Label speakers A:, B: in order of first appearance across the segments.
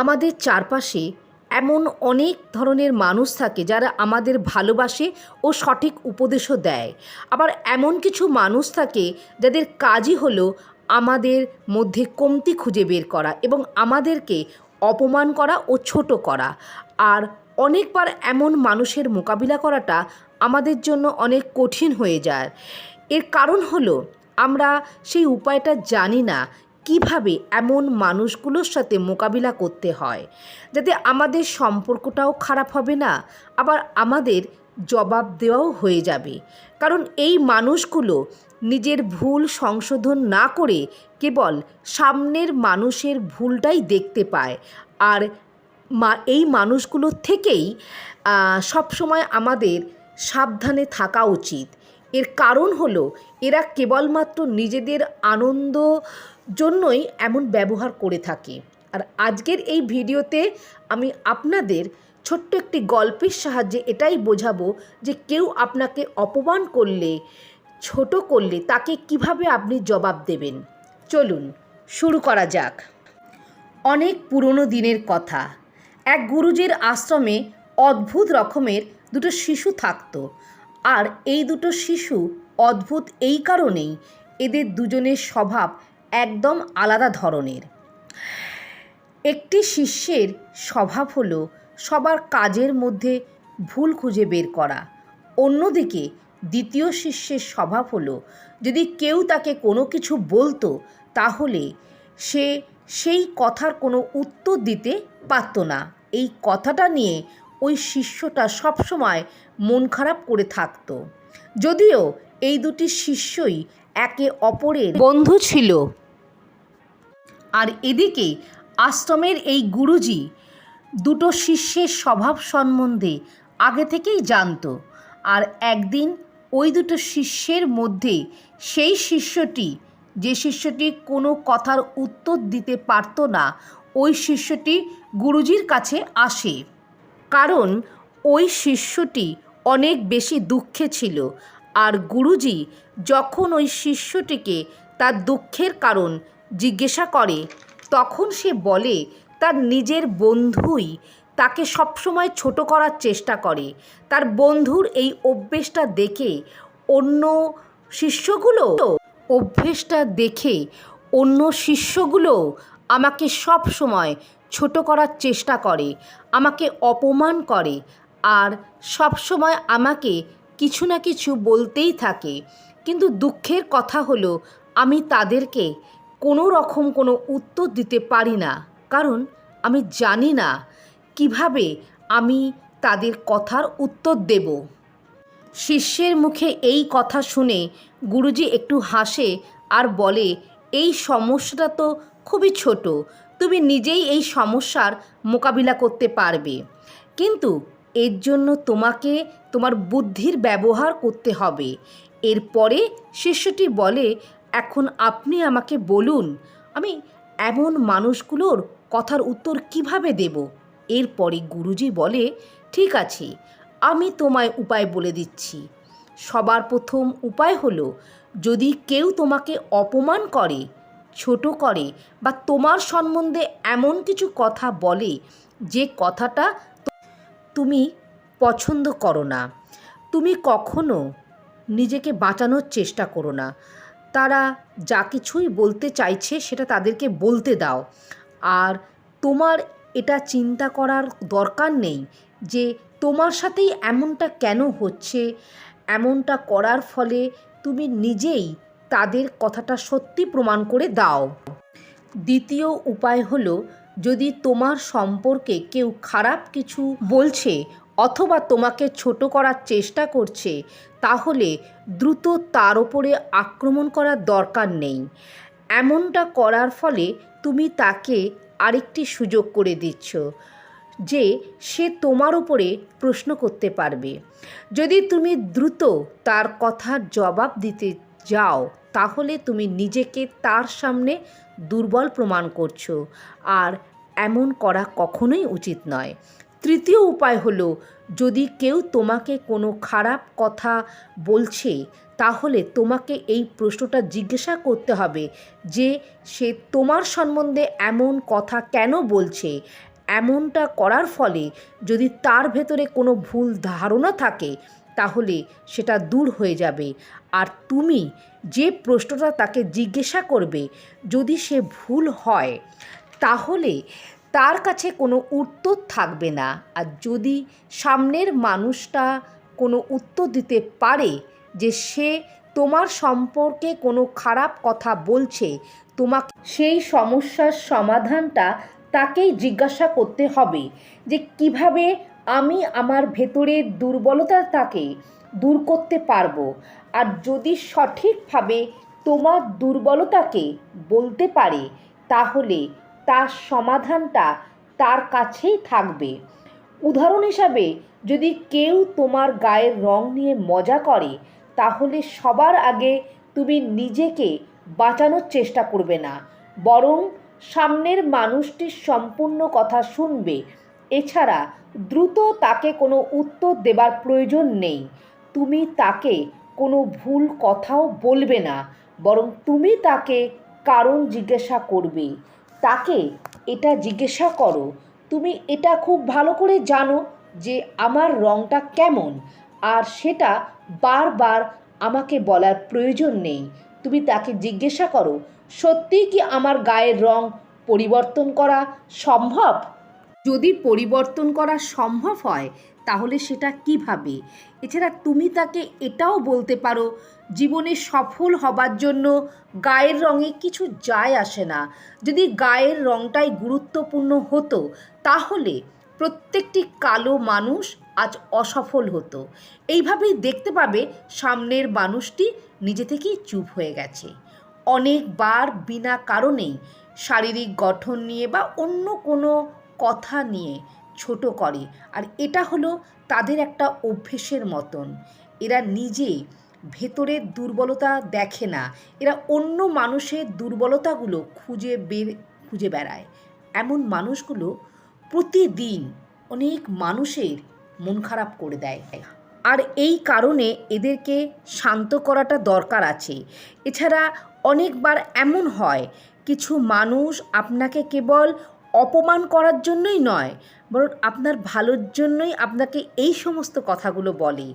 A: আমাদের চারপাশে এমন অনেক ধরনের মানুষ থাকে যারা আমাদের ভালোবাসে ও সঠিক উপদেশও দেয়। আবার এমন কিছু মানুষ থাকে যাদের কাজই হলো আমাদের মধ্যে কমতি খুঁজে বের করা এবং আমাদেরকে অপমান করা ও ছোট করা। আর অনেকবার এমন মানুষের মোকাবিলা করাটা আমাদের জন্য অনেক কঠিন হয়ে যায়। এর কারণ হলো আমরা সেই উপায়টা জানি না কীভাবে এমন মানুষগুলোর সাথে মোকাবিলা করতে হয়? যাতে আমাদের সম্পর্কটাও খারাপ হবে না, আবার আমাদের জবাব দেওয়াও হয়ে যাবে। কারণ এই মানুষগুলো নিজের ভুল সংশোধন না করে কেবল সামনের মানুষের ভুলটাই দেখতে পায়। আর মা, এই মানুষগুলোর থেকেই সবসময় আমাদের সাবধানে থাকা উচিত। এর কারণ হলো, এরা কেবলমাত্র নিজেদের আনন্দ জন্যই এমন ব্যবহার করে থাকে। আর আজকের এই ভিডিওতে আমি আপনাদের ছোট্ট একটি গল্পের সাহায্যে এটাই বোঝাবো যে কেউ আপনাকে অপমান করলে, ছোট করলে তাকে কীভাবে আপনি জবাব দেবেন। চলুন, শুরু করা যাক। অনেক পুরনো দিনের কথা। এক গুরুজির আশ্রমে অদ্ভুত রকমের দুটো শিশু থাকতো। আর এই দুটো শিশু অদ্ভুত এই কারণেই এদের দুজনের স্বভাব একদম আলাদা ধরনের। একটি শিষ্যের স্বভাব হলো সবার কাজের মধ্যে ভুল খুঁজে বের করা। অন্যদিকে দ্বিতীয় শিষ্যের স্বভাব হলো যদি কেউ তাকে কোনো কিছু বলতো তাহলে সে সেই কথার কোনো উত্তর দিতে পারত না। এই কথাটা নিয়ে ওই শিষ্যটা সবসময় মন খারাপ করে থাকতো। যদিও এই দুটি শিষ্যই একে অপরের বন্ধু ছিল। আর এদিকে আশ্রমের এই গুরুজি দুটো শিষ্যের স্বভাব সম্বন্ধে আগে থেকেই জানতো। আর একদিন ওই দুটো শিষ্যের মধ্যে সেই শিষ্যটি, যে শিষ্যটি কোনো কথার উত্তর দিতে পারতো না, ওই শিষ্যটি গুরুজির কাছে আসে। কারণ ওই শিষ্যটি অনেক বেশি দুঃখে ছিল। আর গুরুজি যখন ওই শিষ্যটিকে তার দুঃখের কারণ জিজ্ঞাসা করে, তখন সে বলে, তার নিজের বন্ধুই তাকে সবসময় ছোট করার চেষ্টা করে। তার বন্ধুর এই অভ্যেসটা দেখে অন্য শিষ্যগুলো, অভ্যেসটা দেখে অন্য শিষ্যগুলো আমাকে সব সময় ছোট করার চেষ্টা করে, আমাকে অপমান করে আর সব সময় আমাকে কিছু না কিছু বলতেই থাকে। কিন্তু দুঃখের কথা হলো, আমি তাদেরকে কোনো রকম কোনো উত্তর দিতে পারি না। কারণ আমি জানি না কীভাবে আমি তাদের কথার উত্তর দেব। শিষ্যের মুখে এই কথা শুনে গুরুজি একটু হাসে আর বলে এই সমস্যাটা তো খুবই ছোট। তুমি নিজেই এই সমস্যার মোকাবিলা করতে পারবে। কিন্তু এর জন্য তোমাকে তোমার বুদ্ধির ব্যবহার করতে হবে। এরপরে শিষ্যটি বলে, এখন আপনি আমাকে বলুন, আমি এমন মানুষগুলোর কথার উত্তর কীভাবে দেব? এরপরে গুরুজি বলে, ঠিক আছে, আমি তোমায় উপায় বলে দিচ্ছি। সবার প্রথম উপায় হলো যদি কেউ তোমাকে অপমান করে, ছোট করে বা তোমার সম্বন্ধে এমন কিছু কথা বলে যে কথাটা তুমি পছন্দ করো না, তুমি কখনো নিজেকে বাঁচানোর চেষ্টা করো না। তারা যা কিছুই বলতে চাইছে সেটা তাদেরকে বলতে দাও। আর তোমার এটা চিন্তা করার দরকার নেই যে তোমার সাথেই এমনটা কেন হচ্ছে, এমনটা করার ফলে তুমি নিজেই তাদের কথাটা সত্যি প্রমাণ করে দাও। দ্বিতীয় উপায় হলো, যদি তোমার সম্পর্কে কেউ খারাপ কিছু বলছে অথবা তোমাকে ছোট করার চেষ্টা করছে, তাহলে দ্রুত তার ওপরে আক্রমণ করার দরকার নেই। এমনটা করার ফলে তুমি তাকে আরেকটি সুযোগ করে দিচ্ছ। যে সে তোমার উপরে প্রশ্ন করতে পারবে। যদি তুমি দ্রুত তার কথার জবাব দিতে যাও, তাহলে তুমি নিজেকে তার সামনে দুর্বল প্রমাণ করছ। আর এমন করা কখনোই উচিত নয়। তৃতীয় উপায় হলো, যদি কেউ তোমাকে কোনো খারাপ কথা বলছে, তাহলে তোমাকে এই প্রশ্নটা জিজ্ঞাসা করতে হবে যে, সে তোমার সম্বন্ধে এমন কথা কেন বলছে? এমনটা করার ফলে যদি তার ভেতরে কোনো ভুল ধারণা থাকে, তাহলে সেটা দূর হয়ে যাবে। আর তুমি যে প্রশ্নটা তাকে জিজ্ঞাসা করবে, যদি সে ভুল হয়, তাহলে তার কাছে কোনো উত্তর থাকবে না। আর যদি সামনের মানুষটা কোনো উত্তর দিতে পারে যে সে তোমার সম্পর্কে কোনো খারাপ কথা বলছে, তোমাকে সেই সমস্যার সমাধানটা তাকেই জিজ্ঞাসা করতে হবে যে কীভাবে আমি আমার ভেতরের দুর্বলতাটাকে দূর করতে পারব। আর যদি সঠিকভাবে তোমার দুর্বলতাকে বলতে পারে, তাহলে তার সমাধানটা তার কাছেই থাকবে। উদাহরণ হিসাবে, যদি কেউ তোমার গায়ের রং নিয়ে মজা করে, তাহলে সবার আগে তুমি নিজেকে বাঁচানোর চেষ্টা করবে না, বরং সামনের মানুষটির সম্পূর্ণ কথা শুনবে। এছাড়া দ্রুত তাকে কোনো উত্তর দেবার প্রয়োজন নেই। তুমি তাকে কোনো ভুল কথাও বলবে না, বরং তুমি তাকে কারণ জিজ্ঞাসা করবে। তাকে এটা জিজ্ঞাসা করো, তুমি এটা খুব ভালো করে জানো যে আমার রঙটা কেমন, আর সেটা বারবার আমাকে বলার প্রয়োজন নেই। তুমি তাকে জিজ্ঞাসা করো সত্যিই কি আমার গায়ের রং পরিবর্তন করা সম্ভব? যদি পরিবর্তন করা সম্ভব হয়, তাহলে সেটা কীভাবে? এছাড়া তুমি তাকে এটাও বলতে পারো, জীবনে সফল হবার জন্য গায়ের রঙে কিছু যায় আসে না। যদি গায়ের রঙটাই গুরুত্বপূর্ণ হতো, তাহলে প্রত্যেকটি কালো মানুষ আজ অসফল হতো। এইভাবেই দেখতে পাবে সামনের মানুষটি নিজে থেকেই চুপ হয়ে গেছে। অনেকবার বিনা কারণেই শারীরিক গঠন নিয়ে বা অন্য কোনো কথা নিয়ে ছোট করে। আর এটা হলো তাদের একটা অভ্যেসের মতন। এরা নিজে ভেতরের দুর্বলতা দেখে না। এরা অন্য মানুষের দুর্বলতাগুলো খুঁজে বের, খুঁজে বেড়ায়। এমন মানুষগুলো প্রতিদিন অনেক মানুষের মন খারাপ করে দেয়। আর এই কারণে এদেরকে শান্ত করাটা দরকার আছে। এছাড়া অনেকবার এমন হয়, কিছু মানুষ আপনাকে কেবল অপমান করার জন্যই নয়, বরং আপনার ভালোর জন্যই আপনাকে এই সমস্ত কথাগুলো বলে।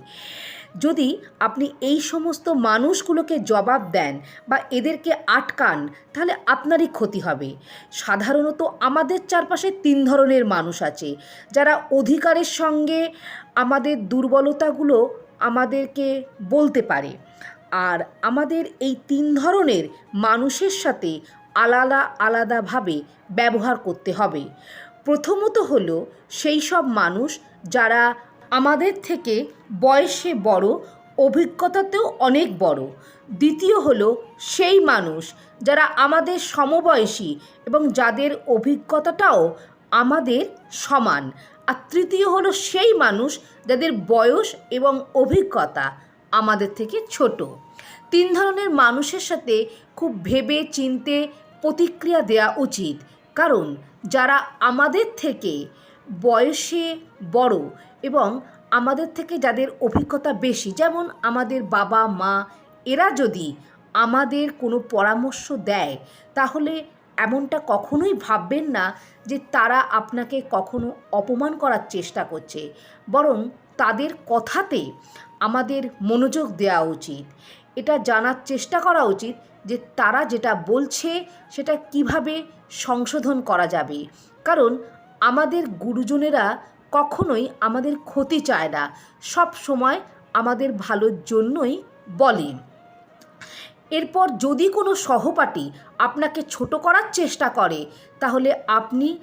A: যদি আপনি এই সমস্ত মানুষগুলোকে জবাব দেন বা এদেরকে আটকান, তাহলে আপনারই ক্ষতি হবে। সাধারণত আমাদের চারপাশে তিন ধরনের মানুষ আছে, যারা অধিকারের সঙ্গে আমাদের দুর্বলতাগুলো আমাদেরকে বলতে পারে। আর আমাদের এই তিন ধরনের মানুষের সাথে আলাদা আলাদাভাবে ব্যবহার করতে হবে। প্রথমত হলো সেই সব মানুষ যারা আমাদের থেকে বয়সে বড়, অভিজ্ঞতাতেও অনেক বড়। দ্বিতীয় হলো সেই মানুষ যারা আমাদের সমবয়সী এবং যাদের অভিজ্ঞতাটাও আমাদের সমান। আর তৃতীয় হলো সেই মানুষ যাদের বয়স এবং অভিজ্ঞতা আমাদের থেকে ছোট। তিন ধরনের মানুষের সাথে খুব ভেবে চিনতে প্রতিক্রিয়া দেওয়া উচিত। কারণ, যারা আমাদের থেকে বয়সে বড় এবং আমাদের থেকে যাদের অভিজ্ঞতা বেশি, যেমন আমাদের বাবা, মা, এরা যদি আমাদের কোনো পরামর্শ দেয়, তাহলে এমনটা কখনোই ভাববেন না যে তারা আপনাকে কখনো অপমান করার চেষ্টা করছে। বরং তাদের কথাতে আমাদের মনোযোগ দেওয়া উচিত। এটা জানার চেষ্টা করা উচিত যে তারা যেটা বলছে, সেটা কীভাবে সংশোধন করা যাবে। কারণ আমাদের গুরুজনেরা কখনোই আমাদের ক্ষতি চায় না। সব সময় আমাদের ভালোর জন্যই বলে। এরপর যদি কোনো সহপাঠী আপনাকে ছোট করার চেষ্টা করে, তাহলে আপনি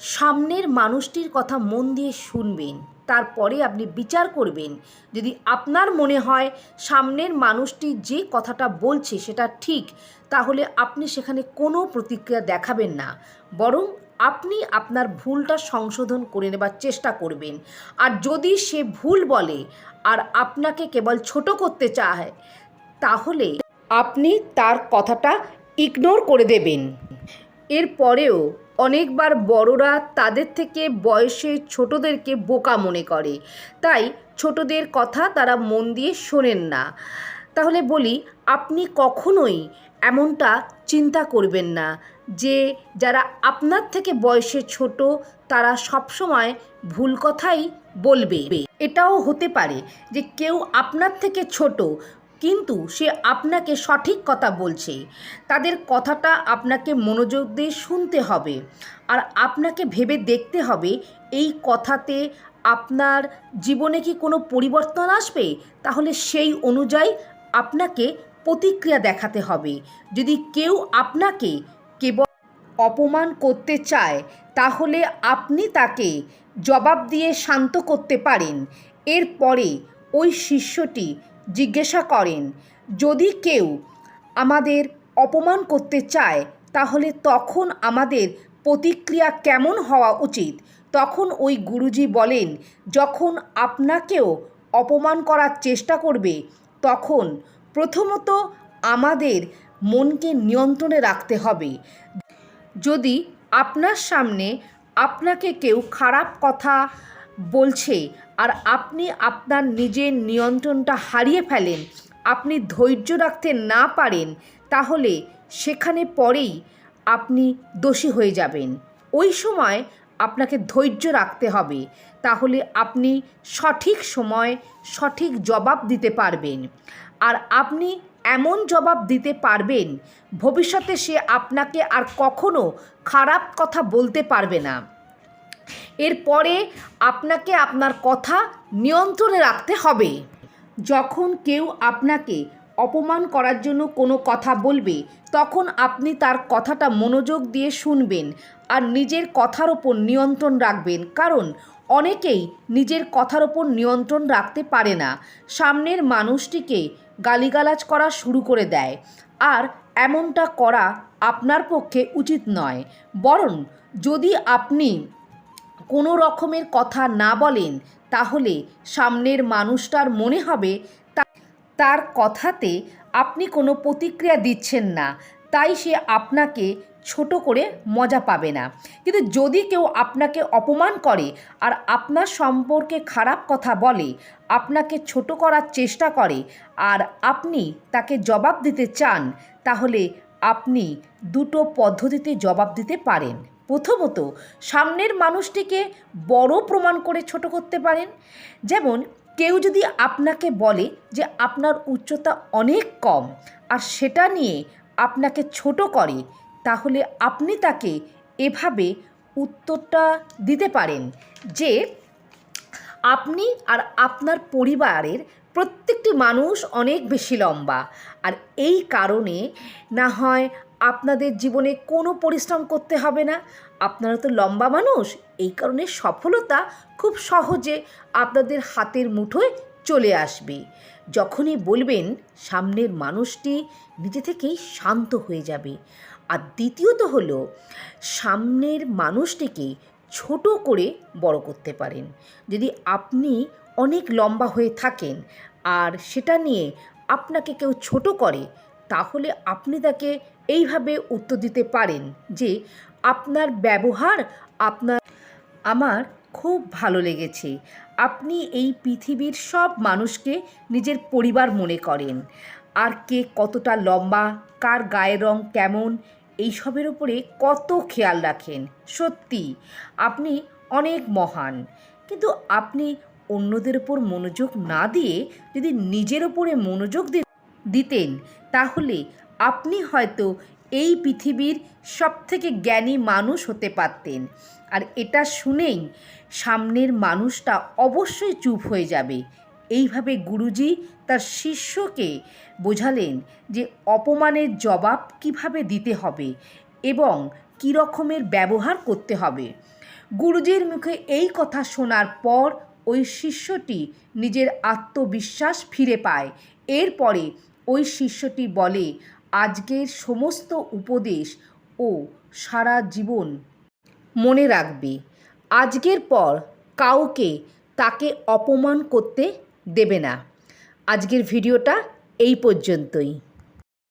A: সামনের মানুষটির কথা মন দিয়ে শুনবেন। তারপরে আপনি বিচার করবেন। যদি আপনার মনে হয় সামনের মানুষটি যে কথাটা বলছে সেটা ঠিক, তাহলে আপনি সেখানে কোনো প্রতিক্রিয়া দেখাবেন না। বরং আপনি আপনার ভুলটা সংশোধন করে নেবার চেষ্টা করবেন। আর যদি সে ভুল বলে আর আপনাকে কেবল ছোট করতে চায়, তাহলে আপনি তার কথাটা ইগনোর করে দেবেন। এরপরেও অনেকবার বড়রা তাদের থেকে বয়সে ছোটদেরকে বোকা মনে করে। তাই ছোটদের কথা তারা মন দিয়ে শোনেন না। তাহলে বলি, আপনি কখনোই এমনটা চিন্তা করবেন না যে, যারা আপনার থেকে বয়সে ছোট, তারা সবসময় ভুল কথাই বলবে। এটাও হতে পারে যে, কেউ আপনার থেকে ছোট কিন্তু সে আপনাকে সঠিক কথা বলছে। তাদের কথাটা আপনাকে মনোযোগ দিয়ে শুনতে হবে। আর আপনাকে ভেবে দেখতে হবে, এই কথাতে আপনার জীবনে কি কোনো পরিবর্তন আসবে? তাহলে সেই অনুযায়ী আপনাকে প্রতিক্রিয়া দেখাতে হবে। যদি কেউ আপনাকে কেবল অপমান করতে চায়, তাহলে আপনি তাকে জবাব দিয়ে শান্ত করতে পারেন। এরপরে ওই শিষ্যটি জিজ্ঞাসা করেন, যদি কেউ আমাদের অপমান করতে চায়, তাহলে তখন আমাদের প্রতিক্রিয়া কেমন হওয়া উচিত? তখন ওই গুরুজি বলেন, যখন আপনাকেও অপমান করার চেষ্টা করবে, তখন প্রথমত আমাদের মনকে নিয়ন্ত্রণে রাখতে হবে। যদি আপনার সামনে আপনাকে কেউ খারাপ কথা বলছে, আর আপনি আপনার নিজের নিয়ন্ত্রণটা হারিয়ে ফেলেন, আপনি ধৈর্য রাখতে না পারেন, তাহলে সেখানে পরেই আপনি দোষী হয়ে যাবেন। ওই সময় আপনাকে ধৈর্য রাখতে হবে, তাহলে আপনি সঠিক সময় সঠিক জবাব দিতে পারবেন। আর আপনি এমন জবাব দিতে পারবেন, ভবিষ্যতে সে আপনাকে আর কখনো খারাপ কথা বলতে পারবে না। এরপরে আপনাকে আপনার কথা নিয়ন্ত্রণে রাখতে হবে। যখন কেউ আপনাকে অপমান করার জন্য কোনো কথা বলবে, তখন আপনি তার কথাটা মনোযোগ দিয়ে শুনবেন আর নিজের কথার ওপর নিয়ন্ত্রণ রাখবেন। কারণ অনেকেই নিজের কথার ওপর নিয়ন্ত্রণ রাখতে পারে না। সামনের মানুষটিকে গালিগালাজ করা শুরু করে দেয়। আর এমনটা করা আপনার পক্ষে উচিত নয়। বরং যদি আপনি কোনো রকমের কথা না বলেন, তাহলে সামনের মানুষটার মনে হবে তার কথাতে আপনি কোনো প্রতিক্রিয়া দিচ্ছেন না, তাই সে আপনাকে ছোট করে মজা পাবে না। কিন্তু যদি কেউ আপনাকে অপমান করে আর আপনার সম্পর্কে খারাপ কথা বলে, আপনাকে ছোট করার চেষ্টা করে আর আপনি তাকে জবাব দিতে চান, তাহলে আপনি দুটো পদ্ধতিতে জবাব দিতে পারেন। প্রথমত সামনের মানুষটিকে বড় প্রমাণ করে ছোট করতে পারেন। যেমন কেউ যদি আপনাকে বলে যে আপনার উচ্চতা অনেক কম আর সেটা নিয়ে আপনাকে ছোট করে, তাহলে আপনি তাকে এভাবে উত্তরটা দিতে পারেন যে আপনি আর আপনার পরিবারের প্রত্যেকটি মানুষ অনেক বেশি লম্বা। আর এই কারণে না হয় আপনাদের জীবনে কোনো পরিশ্রম করতে হবে না। আপনারা তো লম্বা মানুষ, এই কারণে সফলতা খুব সহজে আপনাদের হাতের মুঠোয় চলে আসবে। যখনই বলবেন সামনের মানুষটি নিজে থেকেই শান্ত হয়ে যাবে। আর দ্বিতীয়ত হলো, সামনের মানুষটিকে ছোট করে বড় করতে পারেন। যদি আপনি অনেক লম্বা হয়ে থাকেন আর সেটা নিয়ে আপনাকে কেউ ছোট করে, তাহলে আপনি তাকে এইভাবে উত্তর দিতে পারেন যে আপনার ব্যবহার আপনার আমার খুব ভালো লেগেছে। আপনি এই পৃথিবীর সব মানুষকে নিজের পরিবার মনে করেন। আর কে কতটা লম্বা, কার গায়ের রং কেমন, এইসবের উপরে কত খেয়াল রাখেন। সত্যি, আপনি অনেক মহান। কিন্তু আপনি অন্যদের ওপর মনোযোগ না দিয়ে যদি নিজের ওপরে মনোযোগ দিতেন, তাহলে আপনি হয়তো এই পৃথিবীর সবথেকে জ্ঞানী মানুষ হতে পারতেন। আর এটা শুনেই সামনের মানুষটা অবশ্যই চুপ হয়ে যাবে। এইভাবে গুরুজি তার শিষ্যকে বোঝালেন যে অপমানের জবাব কীভাবে দিতে হবে এবং কী রকমের ব্যবহার করতে হবে। গুরুজির মুখে এই কথা শোনার পর ওই শিষ্যটি নিজের আত্মবিশ্বাস ফিরে পায়। এরপরে ওই শিষ্যটি বলে আজকের সমস্ত উপদেশ ও সারা জীবন মনে রাখবে। আজকের পর কাউকে তাকে অপমান করতে দেবে না। আজকের ভিডিওটা এই পর্যন্তই।